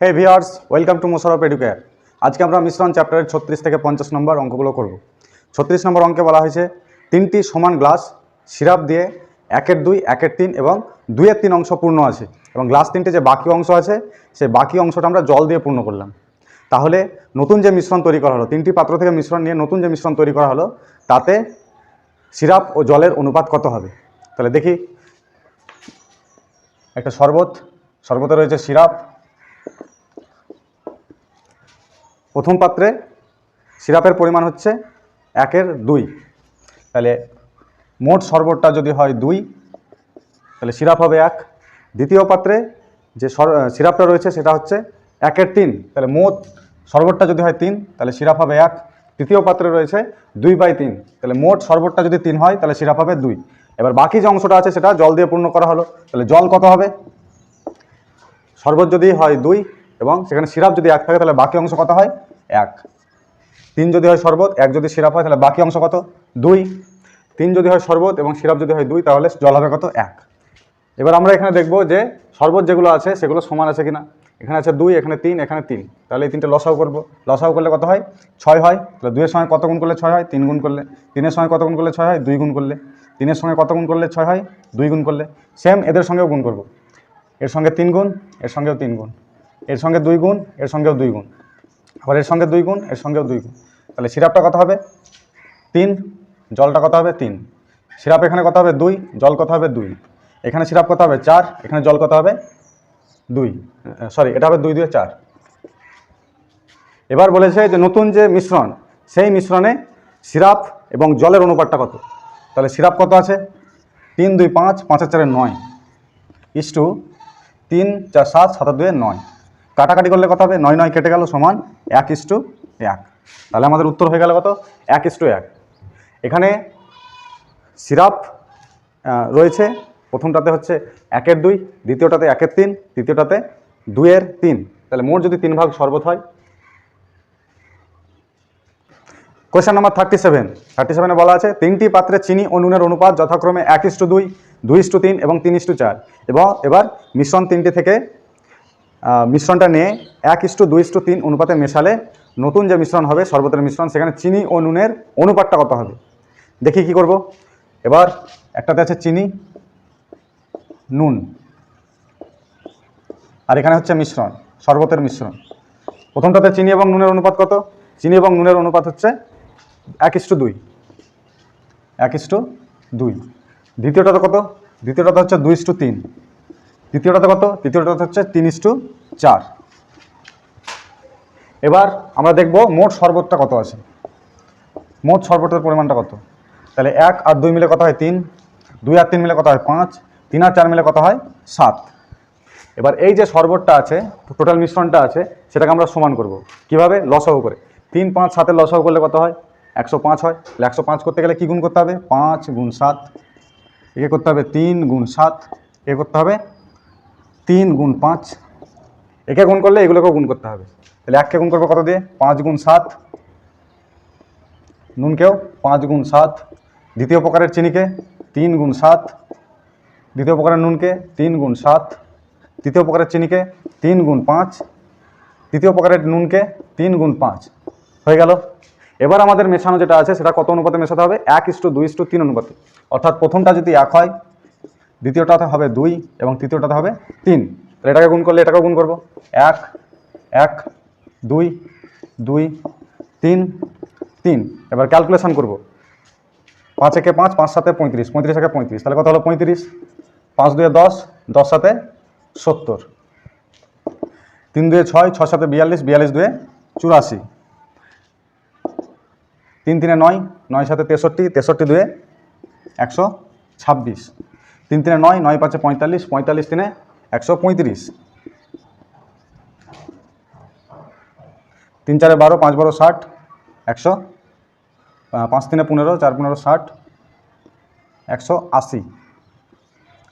Hey viewers welcome to Mosharaf Educare আজকে আমরা মিশ্রণ চ্যাপ্টারের ছত্রিশ থেকে পঞ্চাশ নম্বর অঙ্কগুলো করব। ছত্রিশ নম্বর অঙ্কে বলা হয়েছে, তিনটি সমান গ্লাস সিরাপ দিয়ে একের দুই, একের তিন এবং দুইয়ের তিন অংশ পূর্ণ আছে। এবং গ্লাস তিনটে যে বাকি অংশ আছে সেই বাকি অংশটা আমরা জল দিয়ে পূর্ণ করলাম। তাহলে নতুন যে মিশ্রণ তৈরি করা হলো, তিনটি পাত্র থেকে মিশ্রণ নিয়ে নতুন যে মিশ্রণ তৈরি করা হলো, তাতে সিরাপ ও জলের অনুপাত কত হবে? তাহলে দেখি। একটা শরবত, শরবতে রয়েছে সিরাপ প্রথম পাত্রে সিরাপের পরিমাণ হচ্ছে একের দুই। তাহলে মোট শরবতটা যদি হয় দুই, তাহলে সিরাপ হবে এক। দ্বিতীয় পাত্রে যে সর- সিরাপটা রয়েছে সেটা হচ্ছে একের তিন। তাহলে মোট শরবতটা যদি হয় তিন, তাহলে সিরাপ হবে এক। তৃতীয় পাত্রে রয়েছে দুই বাই তিন। তাহলে মোট শরবতটা যদি তিন হয়, তাহলে সিরাপ হবে দুই। এবার বাকি যে অংশটা আছে সেটা জল দিয়ে পূর্ণ করা হলো। তাহলে জল কত হবে? শরবত যদি হয় দুই এবং সেখানে সিরাপ যদি এক থাকে, তাহলে বাকি অংশ কত হয়? এক। তিন যদি হয় শরবত, এক যদি সিরাপ হয়, তাহলে বাকি অংশ কত? দুই। তিন যদি হয় শরবত এবং সিরাপ যদি হয় দুই, তাহলে জল হবে কত? এক। এবার আমরা এখানে দেখব যে শরবত যেগুলো আছে, সেগুলো সমান আছে কিনা। এখানে আছে দুই, এখানে তিন এখানে তিন। তাহলে এই তিনটে লসাও করব। লসাও করলে কত হয়? ছয় হয়। তাহলে দুইয়ের সঙ্গে কত গুণ করলে ছয় হয়? তিন গুণ করলে। তিনের সঙ্গে কত গুণ করলে ছয় হয়? দুই গুণ করলে। তিনের সঙ্গে কত গুণ করলে ছয় হয়? দুই গুণ করলে। সেম এদের সঙ্গেও গুণ করব। এর সঙ্গে তিন গুণ, এর সঙ্গেও তিন গুণ। এর সঙ্গে দুই গুণ, এর সঙ্গেও দুই গুণ। এর সঙ্গে দুই গুণ, এর সঙ্গেও দুই গুণ। তাহলে সিরাপটা কত হবে? তিন। জলটা কত হবে? তিন। সিরাপ এখানে কত হবে? দুই। জল কত হবে? দুই। এখানে সিরাপ কত হবে? চার। এখানে জল কত হবে? দুই। সরি এটা হবে দুই দুই, চার। এবার বলেছে যে নতুন যে মিশ্রণ, সেই মিশ্রণে সিরাপ এবং জলের অনুপাতটা কত? তাহলে সিরাপ কত আছে? তিন, দুই, পাঁচ। পাঁচের চারে নয়। ইস টু তিন, চার, সাত সাত দুয়ে নয়। কাটাকাটি করলে কত হবে? নয় নয় কেটে গেল সমান এক ইস টু এক। তাহলে আমাদের উত্তর হয়ে গেল কত? এক ইস টু এক। এখানে সিরাপ রয়েছে। প্রথমটাতে হচ্ছে একের দুই, দ্বিতীয়টাতে একের তিন, তৃতীয়টাতে দুইয়ের তিন। তাহলে মোট যদি তিন ভাগ শরবত হয় question number thirty seven thirty সেভেনে বলা আছে, তিনটি পাত্রে চিনি ও নুনের অনুপাত যথাক্রমে এক ইস্টু দুই দুই ইস্টু তিন এবং তিন ইস্টু চার। এবং এবার মিশ্রণ তিনটি থেকে মিশ্রণটা নিয়ে এক ইস্টু, দুই ইস্টু, তিন অনুপাতে মেশালে নতুন যে মিশ্রণ হবে শরবতের মিশ্রণ, সেখানে চিনি ও নুনের অনুপাতটা কত হবে? দেখি কি করব। এবার একটাতে আছে চিনি, নুন। আর এখানে হচ্ছে মিশ্রণ শরবতের মিশ্রণ। প্রথমটাতে চিনি এবং নুনের অনুপাত কত? চিনি এবং নুনের অনুপাত হচ্ছে এক ইস্টু, দুই। এক ইস্টু, দুই। দ্বিতীয়টাতে কত? দ্বিতীয়টাতে হচ্ছে দুই ইস্টু, তিন। তৃতীয়টাতে কত? তৃতীয়টাতে হচ্ছে তিন ইস্টু চার। এবার আমরা দেখব মোট শরবতটা কত আছে। মোট শরবতের পরিমাণটা কত? তাহলে এক আর দুই মিলে কত হয় তিন? দুই আর তিন মিলে কত হয় পাঁচ? তিন আর চার মিলে কত হয় সাত। এবার এই যে শরবতটা আছে টোটাল মিশ্রণটা আছে, সেটাকে আমরা সমান করব। কীভাবে? লসাগু করে। তিন পাঁচ সাতের লসাগু করলে কত হয়? একশো পাঁচ হয়। তাহলে একশো পাঁচ করতে গেলে কী গুণ করতে হবে? পাঁচ গুণ সাত। একে করতে হবে তিন গুণ সাত। এ করতে হবে তিন গুণ পাঁচ। একে গুণ করলে এগুলোকেও গুণ করতে হবে। তাহলে এককে গুণ করব কত দিয়ে? পাঁচ গুণ সাত। নুনকেও পাঁচ গুণ সাত। দ্বিতীয় প্রকারের চিনিকে তিন গুণ সাত। দ্বিতীয় প্রকারের নুনকে তিন গুণ সাত। তৃতীয় প্রকারের চিনিকে তিন গুণ পাঁচ। তৃতীয় প্রকারের নুনকে তিন গুণ পাঁচ। হয়ে গেল। এবার আমাদের মেশানো যেটা আছে, সেটা কত অনুপাতে মেশাতে হবে? এক ইস্টু দুই ইস্টু তিন অনুপাতে। অর্থাৎ প্রথমটা যদি এক হয় দ্বিতীয়টাতে হবে দুই এবং তৃতীয়টাতে হবে তিন। তাহলে এটাকে গুণ করলে এটাকেও গুণ করব। এক এক, দুই দুই, তিন তিন। এবার ক্যালকুলেশন করব। পাঁচ একে পাঁচ পাঁচ সাথে পঁয়ত্রিশ পঁয়ত্রিশ একে পঁয়ত্রিশ। তাহলে কত হলো পঁয়ত্রিশ? পাঁচ দুয়ে দশ দশ সাথে সত্তর। তিন দুয়ে ছয় ছয় সাথে বিয়াল্লিশ বিয়াল্লিশ দুয়ে চুরাশি। তিন তিনে নয় নয় সাথে তেষট্টি তেষট্টি দুয়ে একশো ছাব্বিশ। তিন তিনে নয় নয় পাঁচে পঁয়তাল্লিশ পঁয়তাল্লিশ তিনে একশো পঁয়ত্রিশ। তিন চারে বারো, পাঁচ বারো ষাট, একশো পাঁচ তিনে পনেরো, চার পনেরো ষাট, একশো আশি।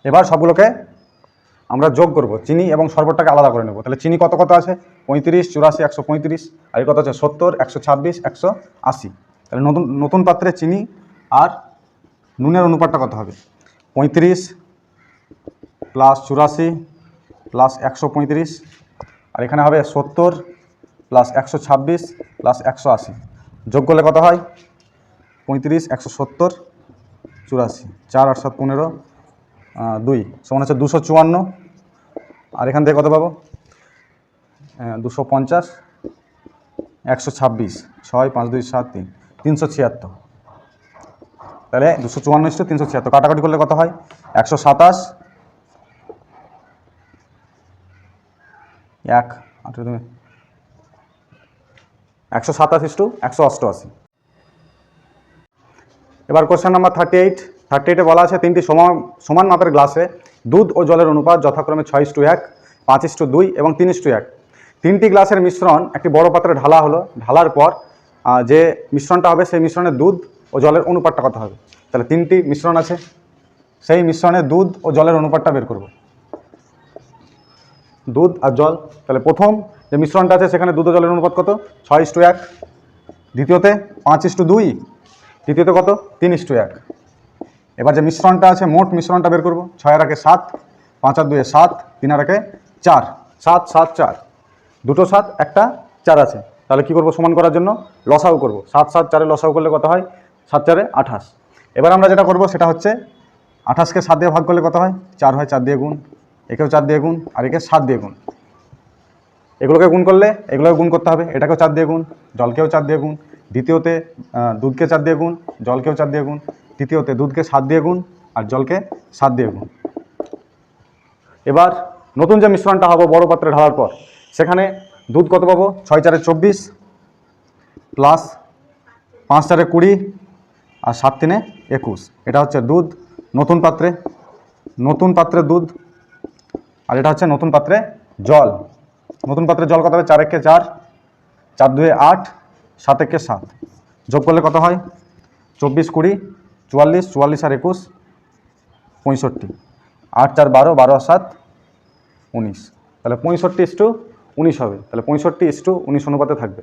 এবার সবগুলোকে আমরা যোগ করব। চিনি এবং শরবতটাকে আলাদা করে নেব। তাহলে চিনি কত কত আছে? পঁয়ত্রিশ, চুরাশি, একশো পঁয়ত্রিশ, আর এই কত আছে? সত্তর, একশো ছাব্বিশ, একশো আশি। তাহলে নতুন নতুন পাত্রে চিনি আর নুনের অনুপাতটা কত হবে? পঁয়ত্রিশ প্লাস চুরাশি প্লাস একশো পঁয়ত্রিশ, আর এখানে হবে সত্তর প্লাস একশো ছাব্বিশ প্লাস একশো আশি। যোগ করলে কত হয়? পঁয়ত্রিশ, একশো সত্তর, চুরাশি। চার, আট, সাত, পনেরো দুই। সমান হচ্ছে দুশো চুয়ান্ন। আর এখান থেকে কত পাবো? দুশো পঞ্চাশ, একশো ছাব্বিশ। ছয়, পাঁচ, দুই, সাত, তিন। তিনশো ছিয়াত্তর। তাহলে দুশো চুয়ান্ন ইস্টু তিনশো ছিয়াত্তর। কাটাকাটি করলে কত হয়? একশো সাতাশ। এক একশো সাতাশ ইস্টু একশো অষ্টআশি। এবার question number thirty eight thirty এইটে বলা আছে, তিনটি সমান সমান মাপের গ্লাসে দুধ ও জলের অনুপাত যথাক্রমে ছয় ইস্টু এক, পাঁচ ইস্টু দুই এবং তিন ইস্টু এক। তিনটি গ্লাসের মিশ্রণ একটি বড় পাত্রে ঢালা হলো। ঢালার পর যে মিশ্রণটা হবে সেই মিশ্রণে দুধ ও জলের অনুপাতটা কত হবে? তাহলে তিনটি মিশ্রণ আছে। সেই মিশ্রণে দুধ ও জলের অনুপাতটা বের করব। দুধ আর জল। তাহলে প্রথম যে মিশ্রণটা আছে, সেখানে দুধ ও জলের অনুপাত কত? ছয় ইস্টু এক। দ্বিতীয়তে পাঁচ ইস্টু দুই। তৃতীয়তে কত? তিন ইস্টু এক। এবার যে মিশ্রণটা আছে, মোট মিশ্রণটা বের করব। ছয় একে সাত, পাঁচ আর দুয়ে সাত, তিন একে চার। সাত সাত, চার। দুটো সাত, একটা, চার আছে। তাহলে কি করব সমান করার জন্য? লসাও করব। সাত সাত, চারে লসাও করলে কত হয়? সাত চারে আঠাশ। এবার আমরা যেটা করব, সেটা হচ্ছে আঠাশকে সাত দিয়ে ভাগ করলে কত হয়? চার হয় চার দিয়ে গুণ। একেও চার দিয়ে গুণ, আর একে সাত দিয়ে গুণ। এগুলোকে গুণ করলে, এগুলোকে গুণ করতে হবে। এটাকেও চার দিয়ে গুণ, জলকেও চার দিয়ে গুণ। দ্বিতীয়তে দুধকে চার দিয়ে গুণ, জলকেও চার দিয়ে গুণ। তৃতীয়তে, দুধকে সাত দিয়ে গুণ, আর জলকে সাত দিয়ে গুণ। এবার নতুন যে মিশ্রণটা হবে, বড় পাত্রে ঢালার পর, সেখানে দুধ কত পাবো? ছয় চারে চব্বিশ, প্লাস পাঁচ চারে কুড়ি আর সাত তিনে একুশ। এটা হচ্ছে দুধ, নতুন পাত্রে নতুন পাত্রে দুধ, আর এটা হচ্ছে নতুন পাত্রে জল। নতুন পাত্রে জল কত হবে? চার একে চার চার দুয়ে আট, সাত একে সাত। যোগ করলে কত হয়? চব্বিশ কুড়ি, চুয়াল্লিশ চুয়াল্লিশ আর একুশ, পঁয়ষট্টি। আট চার বারো বারো আর সাত, উনিশ। তাহলে পঁয়ষট্টি ইস্টু উনিশ হবে। তাহলে পঁয়ষট্টি ইস্টু উনিশ অনুপাতে থাকবে।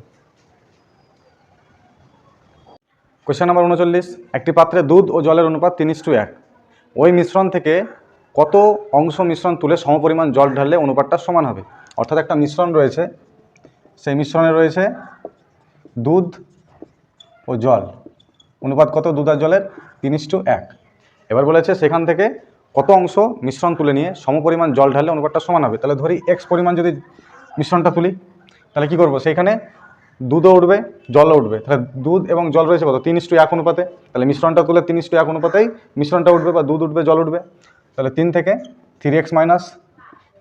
কোয়েশ্চেন নাম্বার উনচল্লিশ। একটি পাত্রে দুধ ও জলের অনুপাত তিন ইস্টু এক। ওই মিশ্রণ থেকে কত অংশ মিশ্রণ তুলে সমপরিমাণ জল ঢাললে অনুপাতটা সমান হবে? অর্থাৎ একটা মিশ্রণ রয়েছে, সেই মিশ্রণে রয়েছে দুধ ও জল। অনুপাত কত দুধ আর জলের? তিন ইস্টু এক। এবার বলেছে সেখান থেকে কত অংশ মিশ্রণ তুলে নিয়ে সমপরিমাণ জল ঢাললে অনুপাতটা সমান হবে? তাহলে ধরি এক্স পরিমাণ যদি মিশ্রণটা তুলি, তাহলে কি করব? সেইখানে দুধও উঠবে, জলও উঠবে। তাহলে দুধ এবং জল রয়েছে কত? তিন ইস্টু এক অনুপাতে। তাহলে মিশ্রণটা তুলে তিন ইস্টু এক অনুপাতেই মিশ্রণটা উঠবে বা দুধ উঠবে, জল উঠবে। তাহলে তিন থেকে থ্রি এক্স মাইনাস,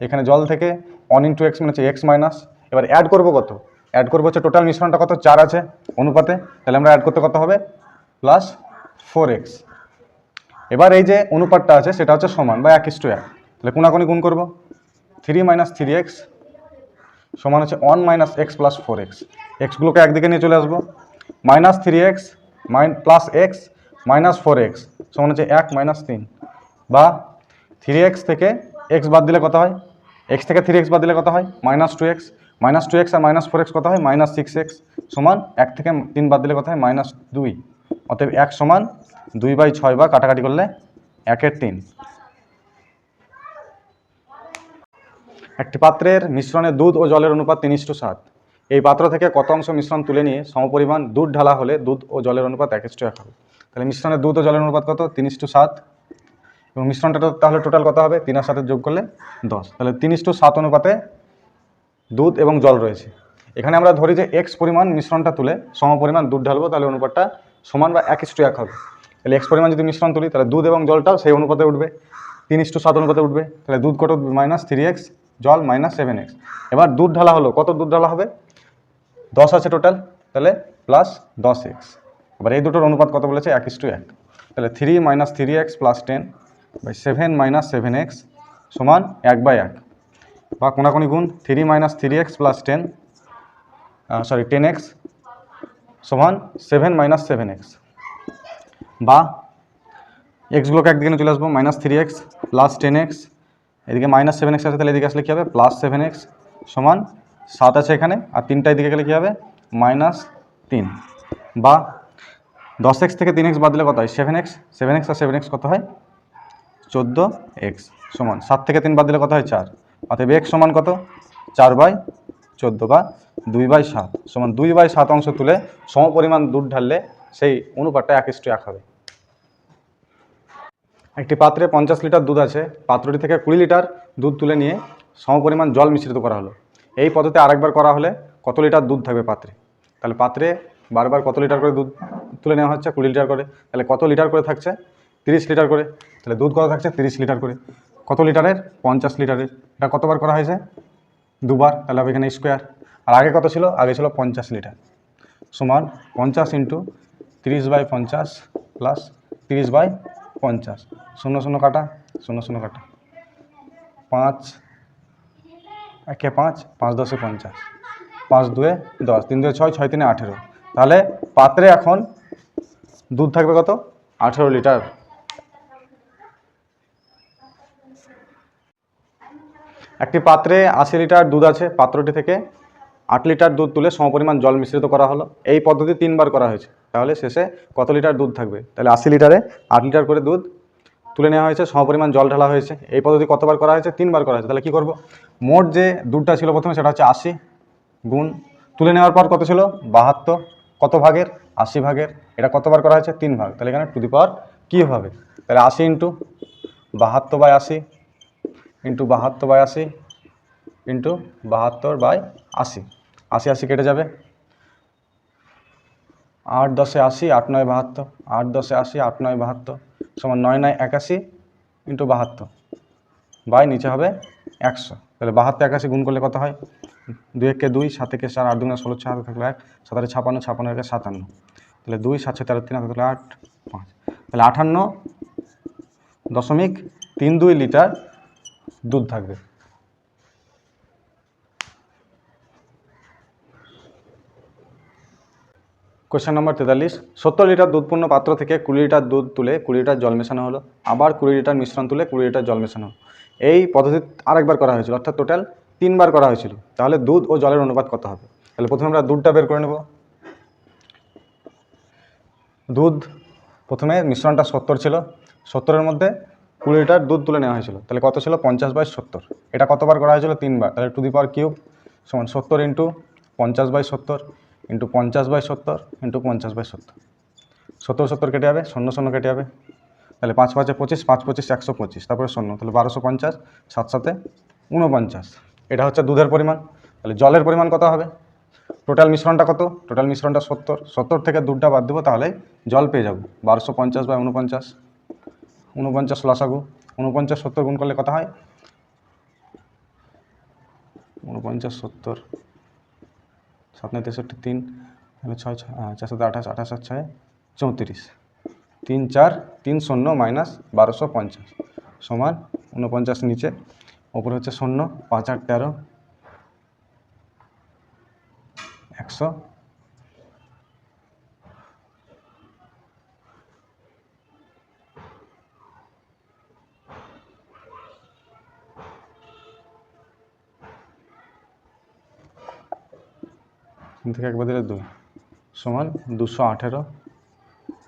এখানে জল থেকে ওয়ান ইন্টু এক্স মানে হচ্ছে এক্স মাইনাস। এবার অ্যাড করব কত? অ্যাড করব হচ্ছে টোটাল মিশ্রণটা কত? চার আছে অনুপাতে। তাহলে আমরা অ্যাড করতে কত হবে? Plus four x. এবার এই যে অনুপাতটা আছে, সেটা হচ্ছে সমান বা এক ইস্টু এক। তাহলে কোনাকুনি গুণ করব। থ্রি মাইনাস থ্রি এক্স সমান হচ্ছে one minus x plus four x এক্সগুলোকে একদিকে নিয়ে চলে আসব। Minus three x mine plus x minus four x সমান হচ্ছে এক মাইনাস তিন। বা থ্রি এক্স থেকে এক্স বাদ দিলে কত হয়? এক্স থেকে থ্রি এক্স বাদ দিলে কত হয়? Minus two x minus two x আর মাইনাস ফোর এক্স কত হয়? মাইনাস সিক্স এক্স সমান এক থেকে তিন বাদ দিলে কত হয়? মাইনাস দুই। অতএব এক সমান দুই বাই ছয় বা কাটাকাটি করলে একের তিন। একটি পাত্রের মিশ্রণে দুধ ও জলের অনুপাত তিন ইস্টু সাত এই পাত্র থেকে কত অংশ মিশ্রণ তুলে নিয়ে সমপরিমাণ দুধ ঢালা হলে দুধ ও জলের অনুপাত এক ইস্টু এক হবে? তাহলে মিশ্রণে দুধ ও জলের অনুপাত কত? তিন ইস্টু সাত এবং মিশ্রণটা তাহলে টোটাল কত হবে? তিন আর সাথে যোগ করলে দশ। তাহলে তিন ইস্টু সাত অনুপাতে দুধ এবং জল রয়েছে। এখানে আমরা ধরি যে এক্স পরিমাণ মিশ্রণটা তুলে সমপরিমাণ দুধ ঢালবো, তাহলে অনুপাতটা সমান বা এক ইস্টু এক হবে। তাহলে এক্স পরিমাণ যদি মিশ্রণ তুলি, তাহলে দুধ এবং জলটাও সেই অনুপাতে উঠবে। তিন ইস্টু সাত অনুপাতে উঠবে। তাহলে দুধ কত? মাইনাস থ্রি এক্স জল মাইনাস সেভেন এক্স এবার দুধ ঢালা হলো, কত দুধ ঢালা হবে? দশ আছে টোটাল তাহলে প্লাস দশ এক্স এবার এই দুটোর অনুপাত কত বলেছে? এক ইস্টু এক। তাহলে three minus three x plus ten by seven minus seven x সমান এক বাই এক। বা কোনাকুনি গুণ three minus three x plus ten sorry ten x সমান সেভেন মাইনাস সেভেন এক্স বা এক্সগুলোকে একদিকে চলে আসব minus three x plus ten x এদিকে মাইনাস সেভেন এক্স আছে, তাহলে এদিকে আসলে কী হবে? প্লাস সেভেন এক্স সমান সাত আছে এখানে, আর তিনটা এদিকে গেলে কী হবে? মাইনাস তিন। বা দশ এক্স থেকে তিন এক্স বাদ দিলে কত হয়? সেভেন এক্স সেভেন এক্স আর সেভেন এক্স কত হয়? চোদ্দ এক্স সমান সাত থেকে তিন বাদ দিলে কত হয়? চার। অতএব এক্স সমান কত? চার বাই চোদ্দ বা দুই বাই সাত। সমান দুই বাই সাত অংশ তুলে সম পরিমাণ দুধ ঢাললে সেই অনুপাতটা এক ইস্টু এক হবে। একটি পাত্রে পঞ্চাশ লিটার দুধ আছে। পাত্রটি থেকে কুড়ি লিটার দুধ তুলে নিয়ে সমপরিমাণ জল মিশ্রিত করা হলো। এই পদ্ধতি আরেকবার করা হলে কত লিটার দুধ থাকবে পাত্রে? তাহলে পাত্রে বারবার কত লিটার করে দুধ তুলে নেওয়া হচ্ছে? কুড়ি লিটার করে। তাহলে কত লিটার করে থাকছে? তিরিশ লিটার করে। তাহলে দুধ কত থাকছে? তিরিশ লিটার করে। কত লিটারের? পঞ্চাশ লিটারের। এটা কতবার করা হয়েছে? দুবার। তাহলে এখানে স্কোয়ার। আর আগে কত ছিল? আগে ছিল পঞ্চাশ লিটার। সমান পঞ্চাশ ইন্টু তিরিশ বাই পঞ্চাশ প্লাস তিরিশ বাই পঞ্চাশ। শূন্য শূন্য কাটা, শূন্য শূন্য কাটা। পাঁচ, একে পাঁচ পাঁচ দশে পঞ্চাশ। পাঁচ দুয়ে দশ, তিন দুয়ে ছয় ছয় তিনে আঠেরো। তাহলে পাত্রে এখন দুধ থাকবে কত? আঠেরো লিটার। একটি পাত্রে আশি লিটার দুধ আছে পাত্রটি থেকে। আট লিটার দুধ তুলে সমপরিমাণ জল মিশ্রিত করা হলো। এই পদ্ধতি তিনবার করা হয়েছে। তাহলে শেষে কত লিটার দুধ থাকবে? তাহলে আশি লিটারে আট লিটার করে দুধ তুলে নেওয়া হয়েছে, সমপরিমাণ জল ঢালা হয়েছে। এই পদ্ধতি কতবার করা হয়েছে? তিনবার করা হয়েছে। তাহলে কী করব? মোট যে দুধটা ছিল প্রথমে সেটা হচ্ছে আশি গুণ তুলে নেওয়ার পর কত ছিল? বাহাত্তর। কত ভাগের? আশি ভাগের। এটা কতবার করা হয়েছে? তিন ভাগ। তাহলে এখানে টু দি পাওয়ার কী হবে? তাহলে আশি ইন্টু বাহাত্তর বাই আশি ইন্টু বাহাত্তর বাই আশি ইন্টু বাহাত্তর বাই আশি। আশি আশি কেটে যাবে। আট দশে আশি, আট নয় বাহাত্তর। আট দশে আশি, আট নয় বাহাত্তর সমান নয় নয় একাশি ইন্টু বাহাত্তর। বাই নিচে হবে একশো। তাহলে বাহাত্তর, একাশি গুণ করলে কত হয়? দুই একে দুই, সাত একে চার, আট দুগুণে ষোলো, চার থাকলে এক সাতারে ছাপান্ন ছাপান্ন একে সাতান্ন। তাহলে দুই সাতশো তেরো, তিন থাকলে আট, পাঁচ। তাহলে আটান্ন দশমিক তিন দুই লিটার দুধ থাকবে। কোশ্চেন নম্বর তেতাল্লিশ। সত্তর লিটার দুধপূর্ণ পাত্র থেকে কুড়ি লিটার দুধ তুলে কুড়ি লিটার জল মেশানো হলো। আবার কুড়ি লিটার মিশ্রণ তুলে কুড়ি লিটার জল মেশানো হলো। এই পদ্ধতি আরেকবার করা হয়েছিল, অর্থাৎ টোটাল তিনবার করা হয়েছিল। তাহলে দুধ ও জলের অনুপাত কত হবে? তাহলে প্রথমে আমরা দুধটা বের করে নেব। দুধ, প্রথমে মিশ্রণটা সত্তর ছিল। সত্তরের মধ্যে কুড়ি লিটার দুধ তুলে নেওয়া হয়েছিল। তাহলে কত ছিল? পঞ্চাশ বাই সত্তর। এটা কতবার করা হয়েছিল? তিনবার। তাহলে টু দি পাওয়ার কিউব সমান সত্তর ইন্টু পঞ্চাশ বাই সত্তর। ইন্টু পঞ্চাশ বাই সত্তর, ইন্টু পঞ্চাশ বাই সত্তর। সত্তর সত্তর কেটে যাবে, শূন্য শূন্য কেটে যাবে। তাহলে পাঁচ পাঁচে পঁচিশ, পাঁচ পঁচিশ একশো পঁচিশ, তারপরে শূন্য, তাহলে বারোশো পঞ্চাশ, সাত সাথে উনপঞ্চাশ এটা হচ্ছে দুধের পরিমাণ। তাহলে জলের পরিমাণ কত হবে? টোটাল মিশ্রণটা কত? টোটাল মিশ্রণটা সত্তর। সত্তর থেকে দুধটা বাদ দেবো, তাহলে জল পেয়ে যাব। বারোশো পঞ্চাশ বাই উনপঞ্চাশ উনপঞ্চাশ লসাগু। উনপঞ্চাশ সত্তর গুণ করলে কত হয়? উনপঞ্চাশ সত্তর সাত নয় তেষট্টি তিন ছয় চার সাত আঠাশ আঠাশ আর ছয়, চৌত্রিশ। তিন চার, তিন শূন্য মাইনাস বারোশো পঞ্চাশ সমান উনপঞ্চাশ নিচে, ওপরে হচ্ছে শূন্য, পাঁচ আট তেরো, একশো তিন থেকে একবার দিলে দুই সমান দুশো আঠেরো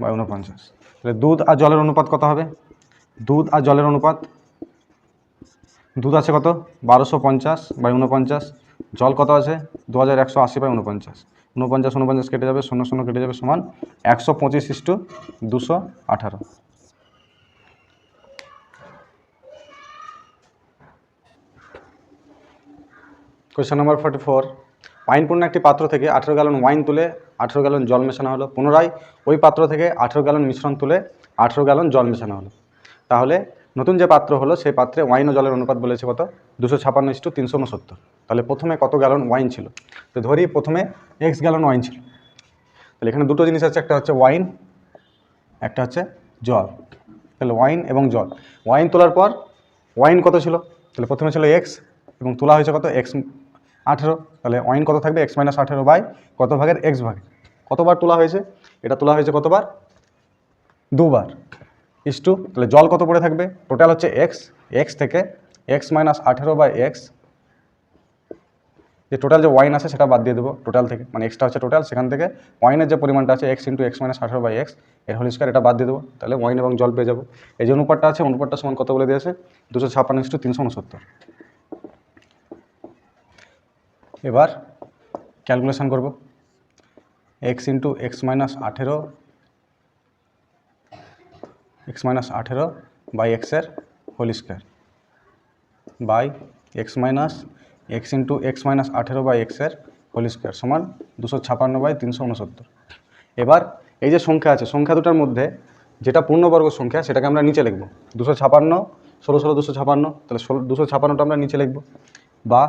বাই উনপঞ্চাশ তাহলে দুধ আর জলের অনুপাত কত হবে? দুধ আর জলের অনুপাত? দুধ আছে কত? বারোশো পঞ্চাশ বাই উনপঞ্চাশ জল কত আছে? দু হাজার একশো আশি বাই উনপঞ্চাশ উনপঞ্চাশ উনপঞ্চাশ কেটে যাবে, শূন্য শূন্য কেটে যাবে সমান একশো পঁচিশ ইস্টু দুশো আঠারো। Question number forty four. ওয়াইনপূর্ণ একটি পাত্র থেকে আঠেরো গ্যালন ওয়াইন তুলে আঠেরো গ্যালন জল মেশানো হলো। পুনরায় ওই পাত্র থেকে আঠেরো গ্যালন মিশ্রণ তুলে আঠেরো গ্যালন জল মেশানো হলো। তাহলে নতুন যে পাত্র হলো সেই পাত্রে ওয়াইন ও জলের অনুপাত বলেছে কত? দুশো ছাপান্ন ইস্টু তিনশো উনসত্তর। তাহলে প্রথমে কত গ্যালন ওয়াইন ছিল? তো ধরি প্রথমে এক্স গ্যালন ওয়াইন ছিল। তাহলে এখানে দুটো জিনিস আছে, একটা হচ্ছে ওয়াইন, একটা হচ্ছে জল। তাহলে ওয়াইন এবং জল। ওয়াইন তোলার পর ওয়াইন কত ছিল? তাহলে প্রথমে ছিল এক্স এবং তোলা হয়েছে কত? এক্স আঠেরো, তাহলে ওয়াইন কত থাকবে? এক্স মাইনাস আঠেরো বাই কত ভাগের? এক্স ভাগ। কতবার তোলা হয়েছে? এটা তোলা হয়েছে কতবার? দুবার। ইস টু, তাহলে জল কত পড়ে থাকবে? টোটাল হচ্ছে এক্স। এক্স থেকে এক্স মাইনাস আঠেরো বাই এক্স, যে টোটাল যে ওয়াইন আছে সেটা বাদ দিয়ে দেবো টোটাল থেকে। মানে এক্সট্রা হচ্ছে টোটাল, সেখান থেকে ওয়াইনের যে পরিমাণটা আছে এক্স ইন্টু এক্স মাইনাস আঠেরো বাই এক্স, এর হোল স্কোয়ার এটা বাদ দিয়ে দেবো। তাহলে ওয়াইন এবং জল পেয়ে যাব। এই যে অনুপাতটা আছে, অনুপাতটা সমান কত বলে দিয়েছে? দুশো ছাপ্পান্ন ইস্টু তিনশো উনসত্তর। এবার ক্যালকুলেশন করব। এক্স ইন্টু এক্স মাইনাস আঠেরো এক্স মাইনাস আঠেরো বাই এক্সের whole square by x minus x into x minus আঠেরো বাই এক্সের হোল স্কোয়ার সমান দুশো ছাপান্ন বাই তিনশো উনসত্তর। এবার এই যে সংখ্যা আছে, সংখ্যা দুটার মধ্যে যেটা পূর্ণবর্গ সংখ্যা সেটাকে আমরা নিচে লিখব। দুশো ছাপান্ন, ষোলো ষোলো দুশো ছাপান্ন, তাহলে ষোলো, দুশো ছাপান্নটা আমরা নিচে লিখব বা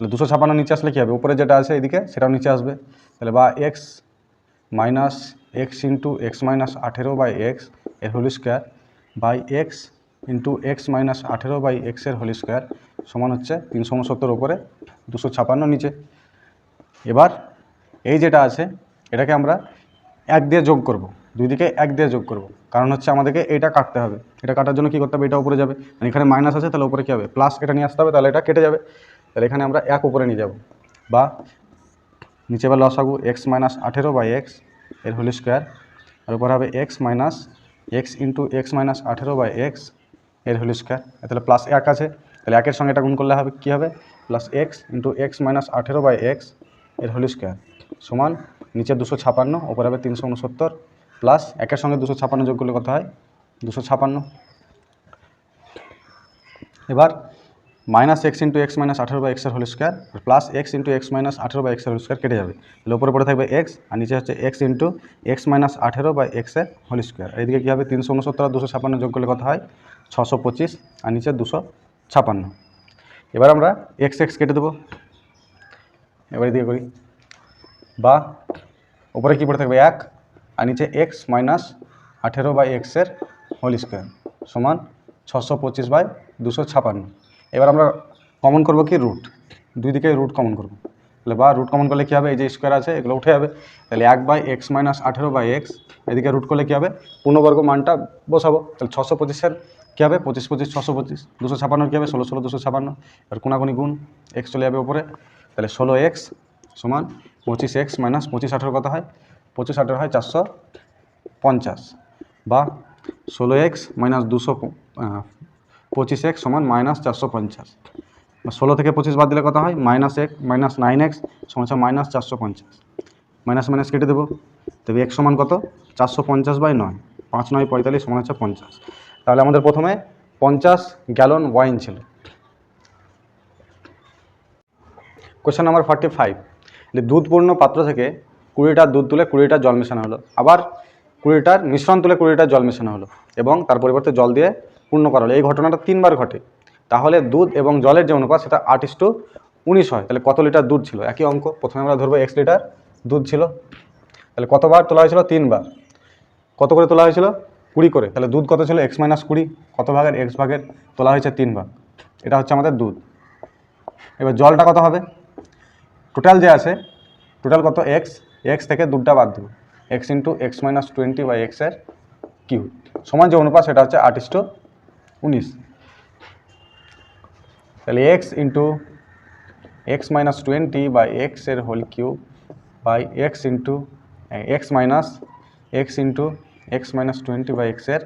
তাহলে দুশো ছাপান্ন নিচে আসলে কী হবে? উপরে যেটা আছে এদিকে, সেটাও নিচে আসবে। তাহলে বা x minus x into x minus আঠেরো বাই এক্সের whole square by x into x minus আঠেরো বাই এক্সের হোল স্কোয়ার সমান হচ্ছে তিনশো উনসত্তর ওপরে দুশো ছাপান্ন নিচে। এবার এই যেটা আছে, এটাকে আমরা এক দিয়ে যোগ করব। দুই দিকে এক দিয়ে যোগ করব। কারণ হচ্ছে আমাদেরকে এটা কাটতে হবে। এটা কাটার জন্য কী করতে হবে? এটা উপরে যাবে। আর এখানে মাইনাস আছে, তাহলে উপরে কী হবে? প্লাস এটা নিয়ে আসতে হবে, তাহলে এটা কেটে যাবে। তাহলে এখানে আমরা এক উপরে নিয়ে যাব। বা নিচে বা লস লসাগু এক্স মাইনাস আঠেরো বাই এক্সের হোল স্কোয়ার আর উপরে হবে x minus x into x minus আঠেরো বাই এক্সের হোল স্কোয়ার তাহলে প্লাস এক আছে, তাহলে একের সঙ্গে এটা গুণ করলে হবে, কী হবে? Plus x into x minus আঠেরো বাই এক্সের হোল স্কোয়ার সমান নিচে দুশো ছাপান্ন ওপরে হবে তিনশো উনসত্তর প্লাস একের সঙ্গে দুশো ছাপান্ন যোগ করলে কত হয়? দুশো ছাপান্ন। এবার minus x into x minus আঠেরো বাই এক্সের whole square, plus x into x minus আঠেরো বাই এক্সের হোল স্কোয়ার কেটে যাবে। তাহলে উপরে পড়ে থাকবে এক্স, আর নিচে হচ্ছে এক্স ইন্টু এক্স মাইনাস আঠেরো বাই এক্সের হোল স্কোয়ার। এইদিকে কী হবে? তিনশো উনসত্তর আর দুশো ছাপান্ন যোগ করলে কত হয়? ছশো পঁচিশ, আর নিচে দুশো ছাপান্ন। এবার আমরা এক্স এক্স কেটে দেবো। এবার এদিকে করি। বা উপরে কী পড়ে থাকবে? এক, আর নিচে এক্স মাইনাস আঠেরো বাই এক্সের হোল স্কোয়ার সমান ছশো পঁচিশ বাই দুশো ছাপান্ন। এবার আমরা কমন করব কি রুট দুই দিকে রুট কমন করব। তাহলে বা রুট কমন করলে কী হবে? এই যে স্কোয়ার আছে, এগুলো উঠে যাবে। তাহলে এক বাই এক্স মাইনাস আঠেরো বাই এক্স এদিকে রুট করলে কী হবে? পূর্ণবর্গ মানটা বসাবো। তাহলে ছশো পঁচিশের কী হবে? পঁচিশ পঁচিশ, ছশো পঁচিশ। দুশো ছাপান্নর কী হবে? ষোলো ষোলো, দুশো ছাপান্ন। এবার কোনাকুনি গুণ এক্স চলে যাবে উপরে। তাহলে ষোলো এক্স সমান পঁচিশ এক্স মাইনাস পঁচিশ আঠেরো কত হয়? পঁচিশ আঠেরো হয় চারশো পঞ্চাশ। বা ষোলো এক্স মাইনাস দুশো পঁচিশ এক্স সমান মাইনাস চারশো পঞ্চাশ। ষোলো থেকে পঁচিশ বাদ দিলে কত হয়? মাইনাস এক, মাইনাস নাইন এক্স সমান মাইনাস চারশো পঞ্চাশ। মাইনাস মাইনাস কেটে দেবো। তবে এক্স সমান কত? চারশো পঞ্চাশ বাই নয়। পাঁচ নয় পঁয়তাল্লিশ সমান হচ্ছে পঞ্চাশ। তাহলে আমাদের প্রথমে পঞ্চাশ গ্যালন ওয়াইন ছিল। Question number forty five. দুধপূর্ণ পাত্র থেকে কুড়িটার দুধ তুলে কুড়িটার জল মেশানো হলো। আবার কুড়িটার মিশ্রণ তুলে কুড়িটার জল মেশানো হলো এবং তার পরিবর্তে জল দিয়ে পূর্ণ করা হলো। এই ঘটনাটা তিনবার ঘটে। তাহলে দুধ এবং জলের যে অনুপাত, সেটা আট ইস্টু উনিশ হয়। তাহলে কত লিটার দুধ ছিল? একই অঙ্ক। প্রথমে আমরা ধরবো এক্স লিটার দুধ ছিল। তাহলে কতবার তোলা হয়েছিল? তিনবার। কত করে তোলা হয়েছিল? কুড়ি করে। তাহলে দুধ কত ছিল? এক্স মাইনাস কুড়ি। কত ভাগের? এক্স ভাগের তোলা হয়েছে তিন ভাগ। এটা হচ্ছে আমাদের দুধ। এবার জলটা কত হবে? টোটাল যে আছে টোটাল কত? এক্স এক্স থেকে দুধটা বাদ দেবো। X into x minus twenty by এক্সের কিউ সমান যে অনুপাত, সেটা হচ্ছে আট ইস্টু উনিশ। তাহলে x into x minus twenty by এক্সের whole cube by x into x minus x into x minus twenty by এক্সের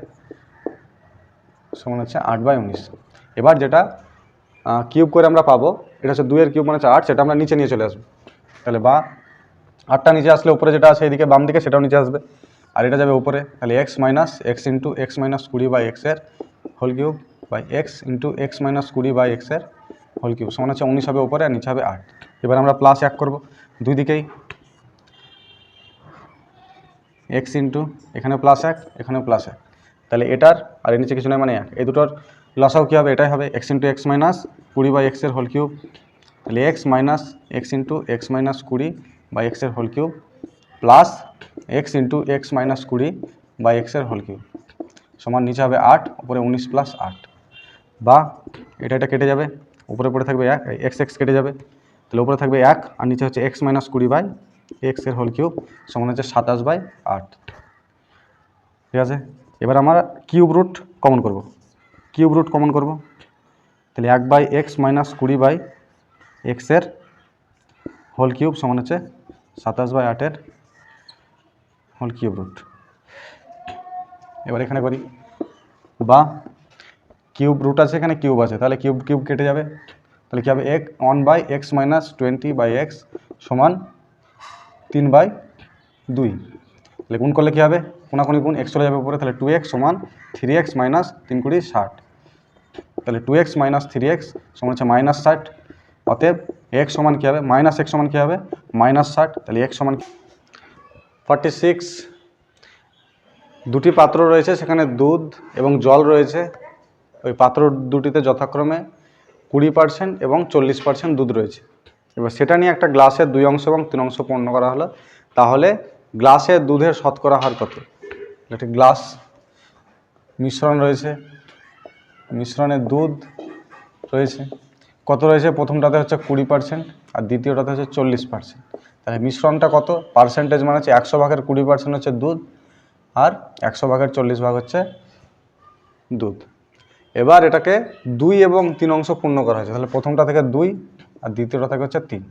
সমান হচ্ছে আট বাই উনিশ। এবার যেটা কিউব করে আমরা পাবো, এটা হচ্ছে দুইয়ের কিউব মানে হচ্ছে আট, সেটা আমরা নিচে নিয়ে চলে আসব। তাহলে বা আটটা নিচে আসলে উপরে যেটা আছে এদিকে বাম দিকে সেটাও নিচে আসবে। আর এটা যাবে উপরে। তাহলে x minus x into x minus কুড়ি বাই এক্সের whole cube by x into x minus কুড়ি বাই এক্সের হোল কিউব সমান হচ্ছে উনিশ হবে উপরে আর নিচে হবে আট। এবার আমরা প্লাস এক করব। দুই দিকেই এক্স ইন্টু এখানে প্লাস এক, এখানেও প্লাস এক। তাহলে এটার আর এর নিচে কিছু নয় মানে এক। এই দুটোর লসাও কী হবে? এটাই হবে এক্স ইন্টু এক্স মাইনাস কুড়ি বাই এক্সের হোল কিউব তাহলে x minus x into x minus কুড়ি বাই এক্সের whole cube plus x into x minus কুড়ি বাই এক্সের হোল কিউব সমান নিচে হবে আট, উপরে উনিশ প্লাস আট। বা এটা এটা কেটে যাবে, উপরে পড়ে থাকবে এক এক্স এক্স কেটে যাবে। তাহলে উপরে থাকবে এক আর নিচে হচ্ছে এক্স মাইনাস কুড়ি বাই এক্সের হোল কিউব সমান হচ্ছে সাতাশ বাই আট। ঠিক আছে? এবার আমরা কিউব রুট কমন করব। কিউব রুট কমন করব। তাহলে এক বাই এক্স মাইনাস কুড়ি বাই এক্সের হোল কিউব সমান হচ্ছে সাতাশ বাই আটের হোল কিউব রুট এবার এখানে করি। বা, কিউব রুট আছে এখানে, কিউব আছে। তাহলে কিউব কিউব কেটে যাবে। তাহলে কী হবে? এক one by x minus twenty by x সমান তিন বাই দুই। তাহলে গুণ করলে কী হবে? কোনাকুনি গুণ এক্স চলে যাবে উপরে। তাহলে টু এক্স সমান থ্রি এক্স মাইনাস তিন কুড়ি ষাট। তাহলে two x minus three x সমান হচ্ছে মাইনাস ষাট। অতএব এক্স সমান কী হবে? মাইনাস এক্স সমান কী হবে? মাইনাস ষাট। তাহলে এক্স সমান ফর্টি সিক্স দুটি পাত্র রয়েছে, সেখানে দুধ এবং জল রয়েছে। ওই পাত্র দুটিতে যথাক্রমে কুড়ি পার্সেন্ট এবং চল্লিশ পার্সেন্ট দুধ রয়েছে। এবার সেটা নিয়ে একটা গ্লাসের দুই অংশ এবং তিন অংশ পূর্ণ করা হলো। তাহলে গ্লাসের দুধের শতকরা হার কত? একটি গ্লাস মিশ্রণ রয়েছে। মিশ্রণের দুধ রয়েছে। কত রয়েছে? প্রথমটাতে হচ্ছে কুড়ি পার্সেন্ট আর দ্বিতীয়টাতে হচ্ছে চল্লিশ পার্সেন্ট তাহলে মিশ্রণটা কত? পার্সেন্টেজ মানে হচ্ছে একশো ভাগের কুড়ি পার্সেন্ট হচ্ছে দুধ আর একশো ভাগের চল্লিশ ভাগ হচ্ছে দুধ। এবার এটাকে দুই এবং তিন অংশ পূর্ণ করা হয়েছে। তাহলে প্রথমটা থেকে দুই আর দ্বিতীয়টা থেকে হচ্ছে তিন।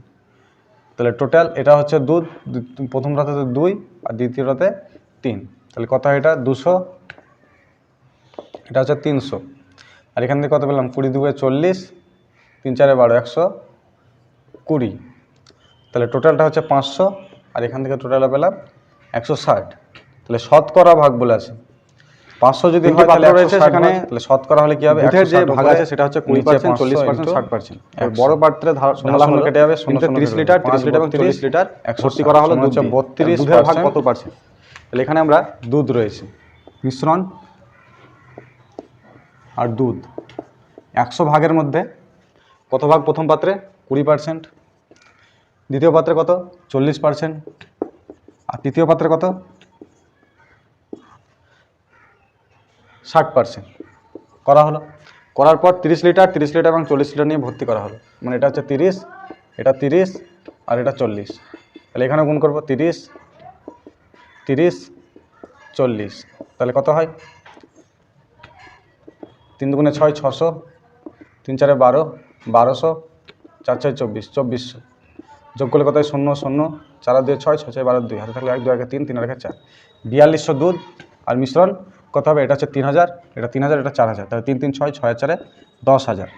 তাহলে টোটাল এটা হচ্ছে দুধ প্রথমটাতে দুই আর দ্বিতীয়টাতে তিন। তাহলে কত হয় এটা? দুশো। এটা হচ্ছে তিনশো। আর এখান থেকে কত পেলাম? কুড়ি দুয়ে চল্লিশ, তিন চারে বারো, একশো কুড়ি। তাহলে টোটালটা হচ্ছে পাঁচশো। আর এখান থেকে টোটালটা পেলাম একশো ষাট। তাহলে শতকরা ভাগ বলে আছে। পাঁচশো যদি হয় তাহলে রয়েছে সেখানে তাহলে শতকরা হলে কি হবে? দুধের যে ভাগ আছে সেটা হচ্ছে কুড়ি পার্সেন্ট চল্লিশ পার্সেন্ট ষাট পার্সেন্ট। বড় পাত্রে ঢালা হলো কেটে যাবে শূন্য তিনটে শূন্য 30 কেটে লিটার। 30 লিটার এবং 40 লিটার ভর্তি করা হলো হচ্ছে বত্রিশ দুধের ভাগ কত পার্সেন্ট? তাহলে এখানে আমরা দুধ রয়েছে। মিশ্রণ আর দুধ। একশো ভাগের মধ্যে কত ভাগ প্রথম পাত্রে? কুড়ি পার্সেন্ট। দ্বিতীয় পাত্রে কত? চল্লিশ পার্সেন্ট। আর তৃতীয় পাত্রে কত? ষাট পার্সেন্ট করা হলো। করার পর তিরিশ লিটার তিরিশ লিটার এবং চল্লিশ লিটার নিয়ে ভর্তি করা হলো। মানে এটা হচ্ছে তিরিশ, এটা তিরিশ আর এটা চল্লিশ। তাহলে এখানে গুণ করব তিরিশ তিরিশ, চল্লিশ। তাহলে কত হয়? তিন দুগুণে ছয় ছশো, তিন চারে বারো, বারোশো, চার ছয় চব্বিশ, চব্বিশশো। যোগ করলে কত শূন্য শূন্য, চার দুই ছয় ছয় ছয় বারো দুই। হাতে থাকলে এক, দুই, একে, তিন তিন একে, চার। বিয়াল্লিশশো দুধ আর মিশ্রণ কত হবে, এটা হচ্ছে তিন হাজার, এটা তিন হাজার, এটা চার হাজার। তাহলে তিন তিন, ছয় ছয় চারে দশ হাজার।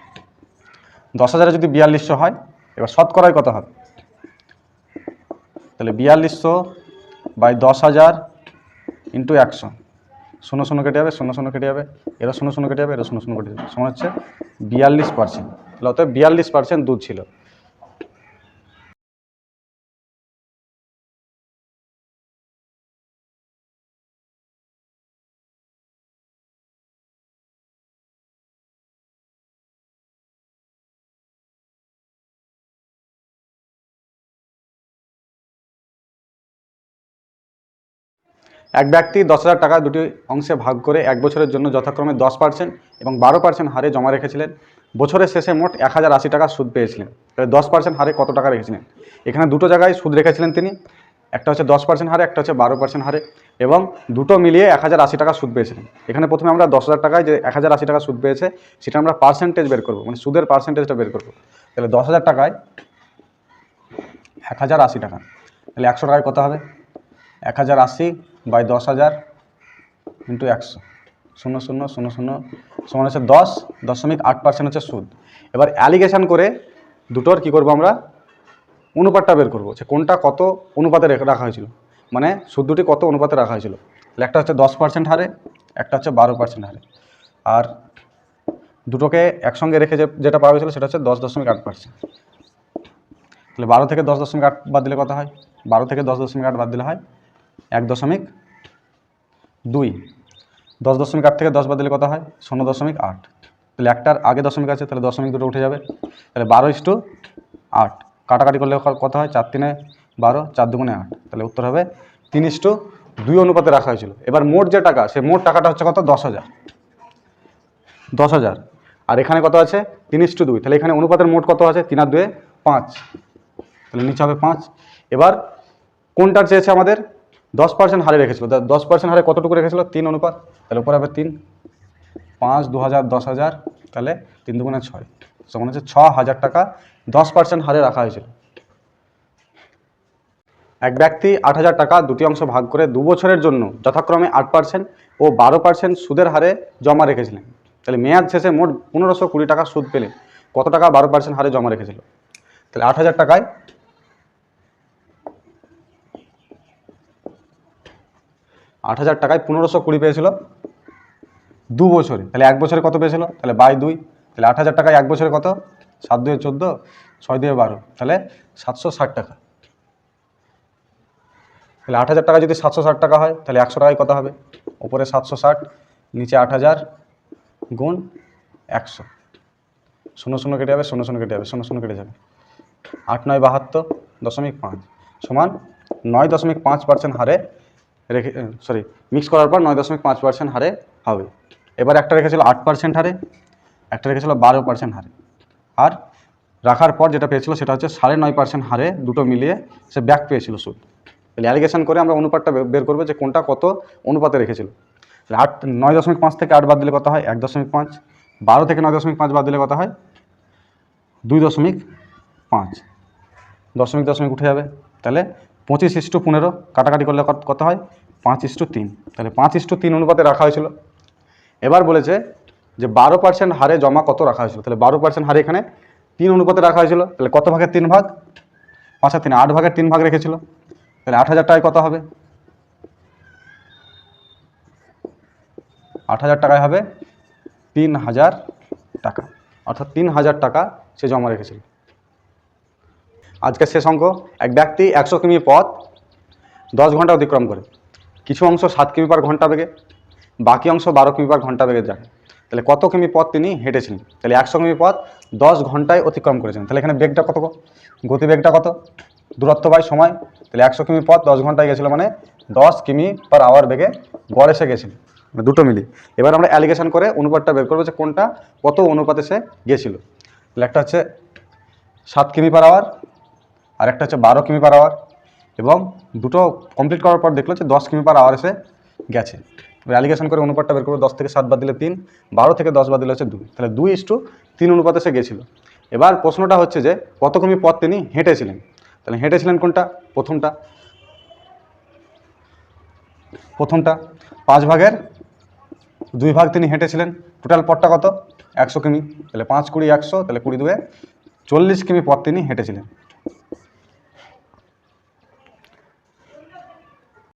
দশ হাজারে যদি বিয়াল্লিশশো হয়, এবার শতকরায় কত হবে? তাহলে বিয়াল্লিশশো বাই দশ হাজার ইন্টু একশো। শূন্য শূন্য কেটে যাবে, শূন্য শূন্য কেটে যাবে। এরা শূন্য শূন্য কেটে যাবে এরা শূন্য শূন্য কেটে যাবে। সমান হচ্ছে বিয়াল্লিশ পার্সেন্ট তাহলে অতএব বিয়াল্লিশ পার্সেন্ট দুধ ছিল। এক ব্যক্তি দশ হাজার টাকা দুটি অংশে ভাগ করে এক বছরের জন্য যথাক্রমে দশ পার্সেন্ট এবং বারো পার্সেন্ট হারে জমা রেখেছিলেন। বছরের শেষে মোট এক হাজার আশি টাকা সুদ পেয়েছিলেন। তাহলে দশ পার্সেন্ট হারে কত টাকা রেখেছিলেন? এখানে দুটো জায়গায় সুদ রেখেছিলেন তিনি। একটা হচ্ছে দশ পার্সেন্ট হারে, একটা হচ্ছে বারো পার্সেন্ট হারে এবং দুটো মিলিয়ে এক হাজার আশি টাকা সুদ পেয়েছিলেন। এখানে প্রথমে আমরা দশ হাজার টাকায় যে এক হাজার আশি টাকা সুদ পেয়েছে, সেটা আমরা পার্সেন্টেজ বের করব মানে সুদের পার্সেন্টেজটা বের করব। তাহলে দশ হাজার টাকায় এক হাজার আশি টাকা। তাহলে একশো টাকায় কত হবে? এক হাজার আশি বাই দশ হাজার ইন্টু একশো। শূন্য শূন্য শূন্য শূন্য সমান হচ্ছে দশ দশমিক আট পার্সেন্ট হচ্ছে সুদ। এবার অ্যালিগেশন করে দুটোর কি করব আমরা? অনুপাতটা বের করব যে কোনটা কত অনুপাতে রেখে হয়েছিল। মানে সুদ দুটি কত অনুপাতে রাখা হয়েছিল। একটা হচ্ছে দশ পার্সেন্ট হারে, একটা হচ্ছে বারো পার্সেন্ট হারে। আর দুটোকে একসঙ্গে রেখে যে যেটা পাওয়া গেছিল সেটা হচ্ছে দশ দশমিক আট পার্সেন্ট তাহলে বারো থেকে দশ দশমিক আট বাদ দিলে কত হয়? বারো থেকে দশ দশমিক আট বাদ দিলে হয় এক দশমিক দুই। দশ দশমিক আট থেকে দশ বাদ দিলে কত হয়? শূন্য দশমিক আট। তাহলে একটার আগে দশমিক আছে, তাহলে দশমিক দুটো উঠে যাবে। তাহলে বারো ইস টু আট। কাটাকাটি করলে কত হয়? চার তিনে বারো, চার দুগুণে আট। তাহলে উত্তর হবে তিন টু দুই অনুপাতে রাখা হয়েছিল। এবার মোট যে টাকা, সে মোট টাকাটা হচ্ছে কত? দশ হাজার। দশ হাজার। আর এখানে কত আছে? তিন টু দুই। তাহলে এখানে অনুপাতের মোট কত আছে? তিন আর দুয়ে পাঁচ। তাহলে নিচে হবে পাঁচ। এবার কোনটার চেয়েছে আমাদের? দশ পার্সেন্ট হারে রেখেছিল। দশ পার্সেন্ট হারে কতটুকু রেখেছিল? তিন অনুপাত। তাহলে উপরে হবে তিন। পাঁচ, দু হাজার, দশ হাজার, তাহলে তিন দুগুণে ছয়। সমান হচ্ছে ছ হাজার টাকা দশ পার্সেন্ট হারে রাখা হয়েছিল। এক ব্যক্তি আট হাজার টাকা দুটি অংশ ভাগ করে দু বছরের জন্য যথাক্রমে আট পার্সেন্ট ও বারো পার্সেন্ট সুদের হারে জমা রেখেছিলেন। তাহলে মেয়াদ শেষে মোট পনেরোশো কুড়ি টাকা সুদ পেলে কত টাকা বারো পার্সেন্ট হারে জমা রেখেছিল? তাহলে আট হাজার টাকায় আট হাজার টাকায় পনেরোশো কুড়ি পেয়েছিল। দু বছরে। তাহলে এক বছরে কত পেয়েছিল? তাহলে বাই দুই। তাহলে আট হাজার টাকায় এক বছরে কত? সাত দুয়ে চোদ্দ, ছয় দুয়ে বারো। তাহলে সাতশো ষাট টাকা। তাহলে আট হাজার টাকা যদি সাতশো ষাট টাকা হয়, তাহলে একশো টাকায় কত হবে? ওপরে সাতশো ষাট, নিচে আট হাজার গুণ একশো। শূন্য শূন্য কেটে যাবে, শূন্য শূন্য কেটে যাবে, শূন্য শূন্য কেটে যাবে। আট নয় বাহাত্তর দশমিক পাঁচ সমান নয় দশমিক পাঁচ পার্সেন্ট হারে রেখে সরি মিক্স করার পর নয় দশমিক পাঁচ পার্সেন্ট হারে হবে। এবার একটা রেখেছিল আট পার্সেন্ট হারে, একটা রেখেছিল বারো পার্সেন্ট হারে। আর রাখার পর যেটা পেয়েছিল সেটা হচ্ছে সাড়ে নয় পার্সেন্ট হারে দুটো মিলিয়ে সে ব্যাক পেয়েছিল সুদ। তাহলে অ্যালিগেশন করে আমরা অনুপাতটা বের করব যে কোনটা কত অনুপাতে রেখেছিল। তাহলে আট, নয় দশমিক পাঁচ থেকে আট বাদ দিলে কত হয়? এক দশমিক পাঁচ। বারো থেকে নয় দশমিক পাঁচ বাদ দিলে কত হয়? দুই দশমিক পাঁচ। দশমিক দশমিক উঠে যাবে। তাহলে পঁচিশ ইস্টু পনেরো কাটাকাটি করলে কত- হয়? পাঁচ ইস্টু তিন। তাহলে পাঁচ ইস্টু তিন অনুপাতে রাখা হয়েছিল। এবার বলেছে যে বারো পার্সেন্ট হারে জমা কত রাখা হয়েছিল? তাহলে বারো পার্সেন্ট হারে এখানে তিন অনুপাতে রাখা হয়েছিল। তাহলে কত ভাগের তিন ভাগ? পাঁচ আর তিন, আট ভাগের তিন ভাগ রেখেছিল। তাহলে আট হাজার টাকায় কত হবে? আট হাজার টাকায় হবে তিন হাজার টাকা। অর্থাৎ তিন হাজার টাকা সে জমা রেখেছিল। আজকের শেষ অঙ্ক। এক ব্যক্তি একশো কিমি পথ দশ ঘণ্টা অতিক্রম করে। কিছু অংশ সাত কিমি পার ঘণ্টা বেগে, বাকি অংশ বারো কিমি পার ঘণ্টা বেগে যায়। তাহলে কত কিমি পথ তিনি হেঁটেছিলেন? তাহলে একশো কিমি পথ দশ ঘন্টায় অতিক্রম করেছেন তাহলে এখানে বেগটা কত? গতিবেগটা কত? দূরত্ব বাই সময়। তাহলে একশো কিমি পথ দশ ঘন্টায় গেছিল মানে দশ কিমি পার আওয়ার বেগে গড় এসে গেছিল। মানে দুটো মিলি। এবার আমরা অ্যালিগেশন করে অনুপাতটা বের করব যে কোনটা কত অনুপাতে সে গেছিল। তাহলে একটা হচ্ছে সাত কিমি পার আওয়ার আর একটা হচ্ছে বারো কিমি পার আওয়ার এবং দুটো কমপ্লিট করার পর দেখল যে দশ কিমি পার আওয়ার এসে গেছে। অ্যালিগেশন করে অনুপাতটা বের করব, দশ থেকে সাত বাদ দিলে তিন, বারো থেকে দশ বাদ দিলে হচ্ছে দুই। তাহলে দুই ইস টু তিন অনুপাতে সে গেছিল। এবার প্রশ্নটা হচ্ছে যে কত কিমি পথ তিনি হেঁটেছিলেন? তাহলে হেঁটেছিলেন কোনটা? প্রথমটা। প্রথমটা পাঁচ ভাগের দুই ভাগ তিনি হেঁটেছিলেন। টোটাল পথটা কত? একশো কিমি। তাহলে পাঁচ কুড়ি একশো, তাহলে কুড়ি দুয়ে চল্লিশ কিমি পথ তিনি হেঁটেছিলেন।